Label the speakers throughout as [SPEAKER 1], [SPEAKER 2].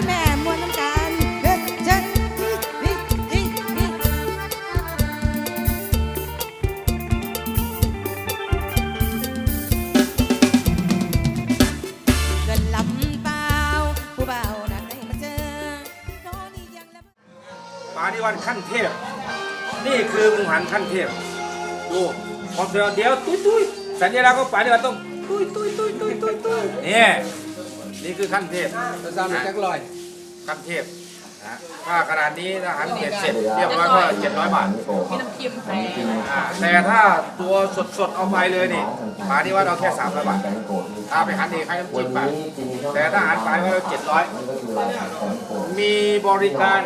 [SPEAKER 1] คุณแม่มวนน้ำกันเฮ้ยเจ๊ฮิฮิฮิฮิเดินลำเปล่าผู้เบานั้นได้มาเจอน้องนี่ยังละ
[SPEAKER 2] ปานิวันขั้นเทพ นี่คือมูหันขั้นเทพ ดูพอเสือเดี๋ยวตุ้ยตุ้ยสัญลักษณ์ของปานิวันต้องตุ้ยตุ้ยตุ้ยตุ้ยตุ้ยตุ้ยนี่ย นี่คือขั้นเทพ
[SPEAKER 3] จะสร้างเป็นแจ็คลอย
[SPEAKER 2] ขั้นเทพนะถ้าขนาดนี้นะหันเสร็จเสร็จเรียบร้อยก็เจ็ดร้อยบาท
[SPEAKER 4] มีน้ำจิ้มแพง
[SPEAKER 2] อ่าแต่ถ้าตัวสดๆเอาไปเลยนี่ปานิวันเอาแค่สามร้อยบาทถ้าไปหันเองให้น้ำจิ้มไปแต่ถ้าหันไปก็เจ็ดร้อยมีบริการ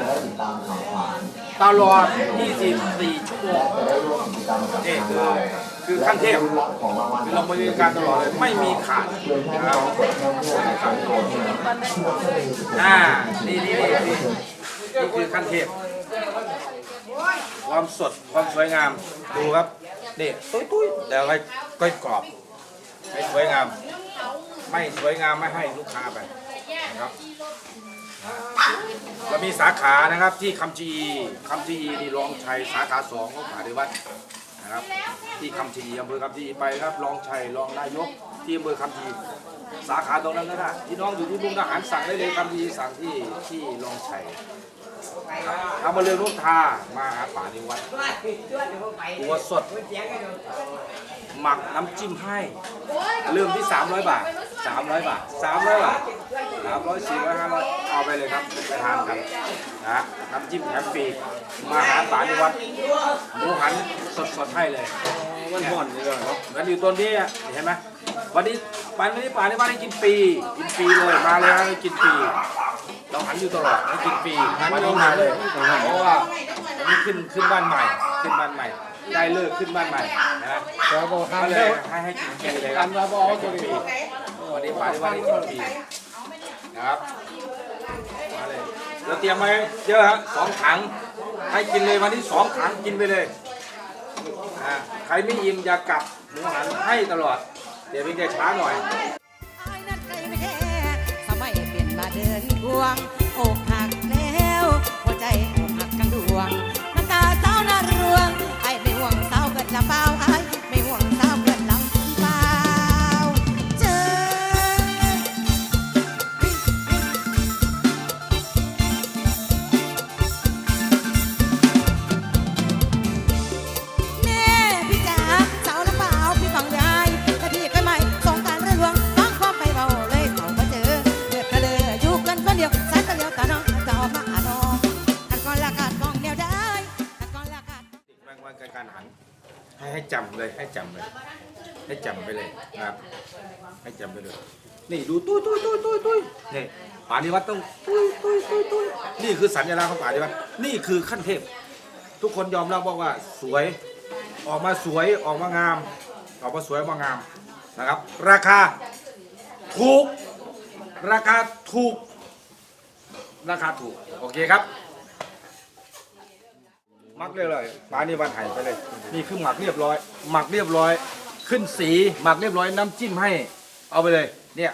[SPEAKER 2] ตลอด 24 ชั่วโมงนี่คือ คือขั้นเทพคือเราบริการตลอดเลยไม่มีขาดนะครับอ่านี่นี่นี่นี่คือขั้นเทพความสดความสวยงามดูครับนี่ตุ้ยตุ้ยแล้วก็ก้อยกรอบให้สวยงาม ไม่สวยงามไม่ให้ลูกค้าไปนะครับเรามีสาขานะครับที่คำจีคำจีนี่รองชัยสาขาสองของผาเดวัด นะครับ ที่คำจีอำเภอคำจีไปครับรองชัยรองนายกที่อำเภอคำจีสาขาตรงนั้นก็ได้พี่น้องอยู่ที่มุกดาหารสั่งได้เลยคำจีสั่งที่ที่รองชัยเอามาเรืองลูกทามาหาป่าในวัดตัวสดหมักน้ำจิ้มให้ เริ่มที่ 300 บาท 300 บาท 300 บาท300 400 500 เอาไปเลยครับไปทานกันนะน้ำจิ้มแถมฟรีมาหาป่าในวัดหมูหันสดๆให้เลยมันห่อนเลยเนาะมันอยู่ต้นนี้อะเห็นไหมวันนี้ปันวันนี้ป่าในวัดให้กินฟรีกินฟรีเลยมาเลยให้กินฟรีเราหันอยู่ตลอดให้กินฟรีวันนี้มาเลยเพราะว่าวันนี้ขึ้นขึ้นบ้านใหม่ ขึ้นบ้านใหม่ ได้เลิกขึ้นบ้านใหม่นะ
[SPEAKER 3] แต่บอก
[SPEAKER 2] ก็
[SPEAKER 3] ทำ
[SPEAKER 2] เล
[SPEAKER 3] แล้
[SPEAKER 2] ยวให้ให้กินฟรีเลยค
[SPEAKER 3] กั
[SPEAKER 2] รับ
[SPEAKER 3] นว่าบอกตัว
[SPEAKER 2] ฟรี
[SPEAKER 3] นี้
[SPEAKER 2] วันนี้ป่าที่ว่าได้กินฟรีนะครับมา เราเตรียมไว้เยอะฮะสองถัง ให้กินเลยวันนี้สองถังกินไปเลยอ่าใครไม่อิ่มอย่ากลับหมูหันให้ตลอด เดี๋ยวเพียงแต่ช้าหน่อย
[SPEAKER 1] อายนั้นไกลไม่แค่ทำไมเปลี่ยนมาเดินควง จำเลย
[SPEAKER 2] ให้จำเลย ให้จำไปเลยนะครับ ให้จำไปเลย นี่ดูตุ้ยตุ้ยตุ้ยตุ้ยตุ้ยนี่ป่านิวัดต้องตุ้ยตุ้ยตุ้ยตุ้ยนี่คือสัญลักษณ์ของป่านิวัดนี่คือขั้นเทพ ทุกคนยอมรับว่าว่าสวยออกมาสวยออกมางาม ออกมาสวยออกมางามนะครับ ราคาถูก ราคาถูก ราคาถูก โอเคครับ มักเรียบร้อยปลานี่วันไห่ไปเลย นี่คือหมักเรียบร้อย หมักเรียบร้อย ขึ้นสีหมักเรียบร้อยน้ำจิ้มให้ เอาไปเลย เนี่ย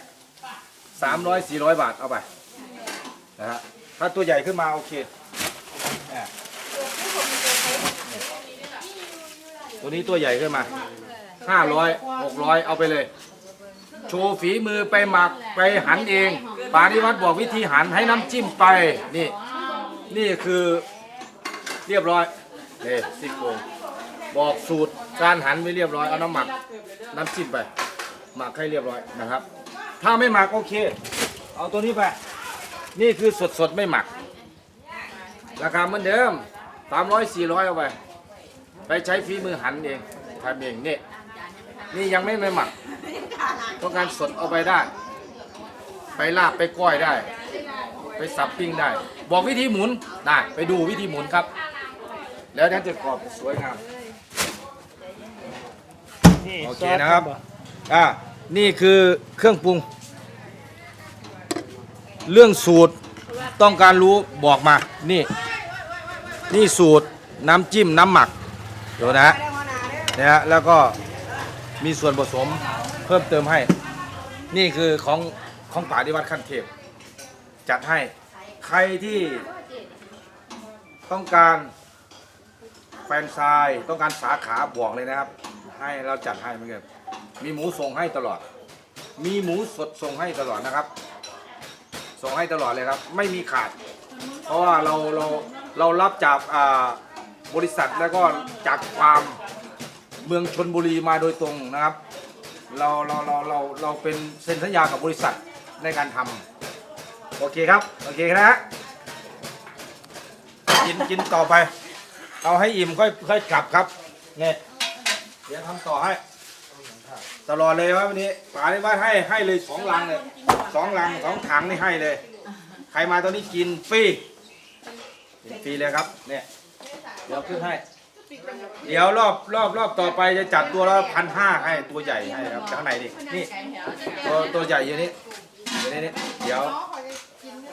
[SPEAKER 2] สามร้อยสี่ร้อยบาทเอาไปนะฮะถ้าตัวใหญ่ขึ้นมาโอเคเนี่ยตัวนี้ตัวใหญ่ขึ้นมาห้าร้อยหกร้อยเอาไปเลย โชว์ฝีมือไปหมักไปหันเองปานิวัตรบอกวิธีหันให้น้ำจิ้มไปนี่ นี่คือเรียบร้อย นี่ซี่โครงบอกสูตรการหันไว้เรียบร้อยเอาน้ำหมักน้ำจิ้มไป หมักให้เรียบร้อยนะครับ ถ้าไม่หมักโอเค เอาตัวนี้ไป นี่คือสดสดไม่หมัก ราคาเหมือนเดิมสามร้อยสี่ร้อยเอาไป ไปใช้ฝีมือหันเองทำเองเนี่ยนี่ยังไม่ไม่หมักต้องการสดเอาไปได้ ไปลาบไปก้อยได้ ไปสับปิ้งได้ บอกวิธีหมุนได้ไปดูวิธีหมุนครับ แล้วนั่นจะกรอบสวยงามโอเคนะครับ อ่า นี่คือเครื่องปรุง เรื่องสูตรต้องการรู้บอกมา นี่ นี่สูตรน้ำจิ้มน้ำหมักเดี๋ยวนะฮะเนี่ยฮะแล้วก็มีส่วนผสมเพิ่มเติมให้ นี่คือของของป่าดิวัดขั้นเทพ จัดให้
[SPEAKER 1] ใครที่ต้องการ แฟนชายต้องการสาขาบอกเลยนะครับ ให้เราจัดให้เหมือนกันมีหมูส่งให้ตลอด มีหมูสดส่งให้ตลอดนะครับ ส่งให้ตลอดเลยครับ ไม่มีขาด เพราะว่าเราเราเรารับจากอ่าบริษัทแล้วก็จากฟามเมืองชนบุรีมาโดยตรงนะครับ เราเราเราเราเราเป็นเซ็นสัญญากับบริษัทในการทำโอเคครับ โอเคนะฮะกินกินต่อไป เอาให้อิ่มค่อยค่อยกลับครับเนี่ยเดี๋ยวทำต่อให้ ตลอดเลยครับวันนี้ป๋าได้ว่าให้ให้เลยสองลังเลยสองลังสองถังนี่ให้เลย ใครมาตอนนี้กินฟรีกินฟรีเลยครับเนี่ยเดี๋ยวขึ้นให้ เดี๋ยวรอบรอบรอบต่อไปจะจัดตัวละพันห้าให้ตัวใหญ่ให้ครับจากข้างในดินี่ตัวตัวใหญ่อยู่นี่อยู่นี่นี่เดี๋ยว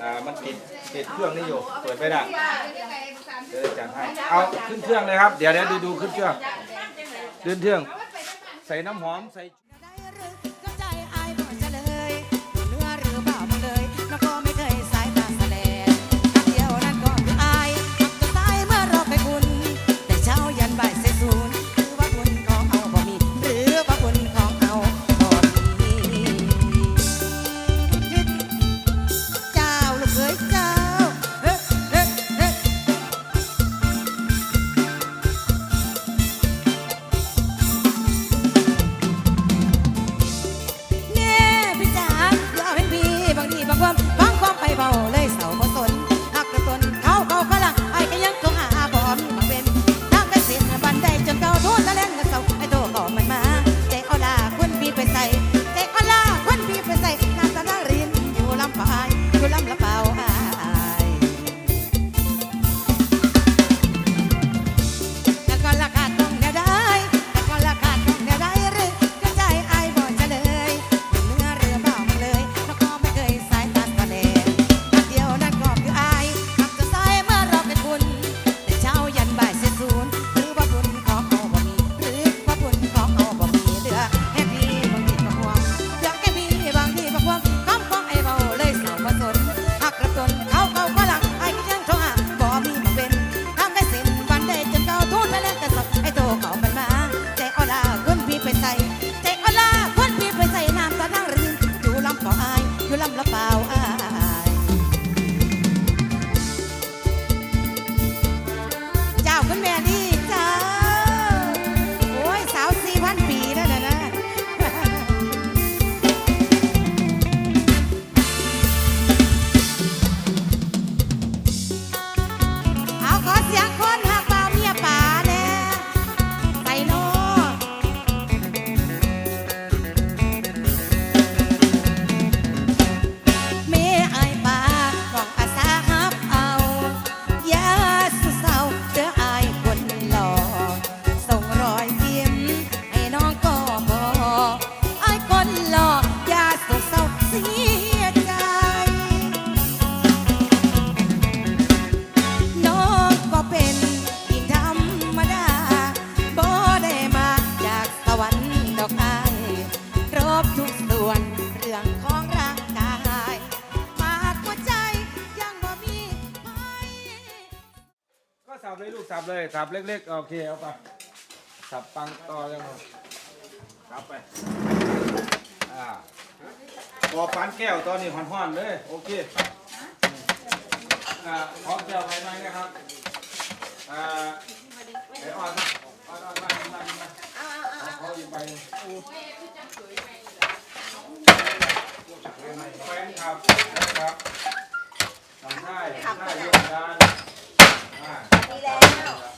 [SPEAKER 1] อ่ามันติดติดเครื่องนี่อยู่เปิดไม่ได้ เดี๋ยวจัดให้เอาขึ้นเครื่องเลยครับ เดี๋ยวเดี๋ยวดูดูขึ้นเครื่องขึ้นเครื่อง ใส่น้ำหอมใส่
[SPEAKER 5] สับเลยสับเล็ก
[SPEAKER 1] ๆ โอเคเอาไปสับปังต่อยังไงสับไป อ่าพอปานแก้วตอนนี้ห่อนๆเลย โอเค อ่าพร้อมแก้วไปไหมนะครับ อ่าเดี๋ยวอ่อนนะอ่อนๆมามามามาเอาเขาอยู่ไปแฟนครับนครับทำได้ทำได้ยกดานอ่า
[SPEAKER 2] ดีแล้ว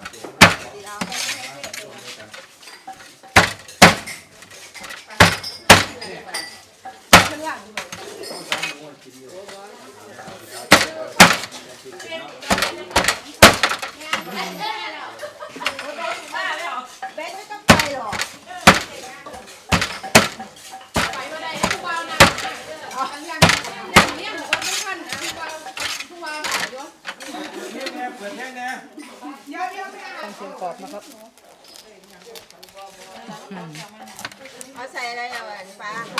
[SPEAKER 2] Hindi ako. เอาใส่อะไรอะฟ้า
[SPEAKER 5] มาหัวใจยัง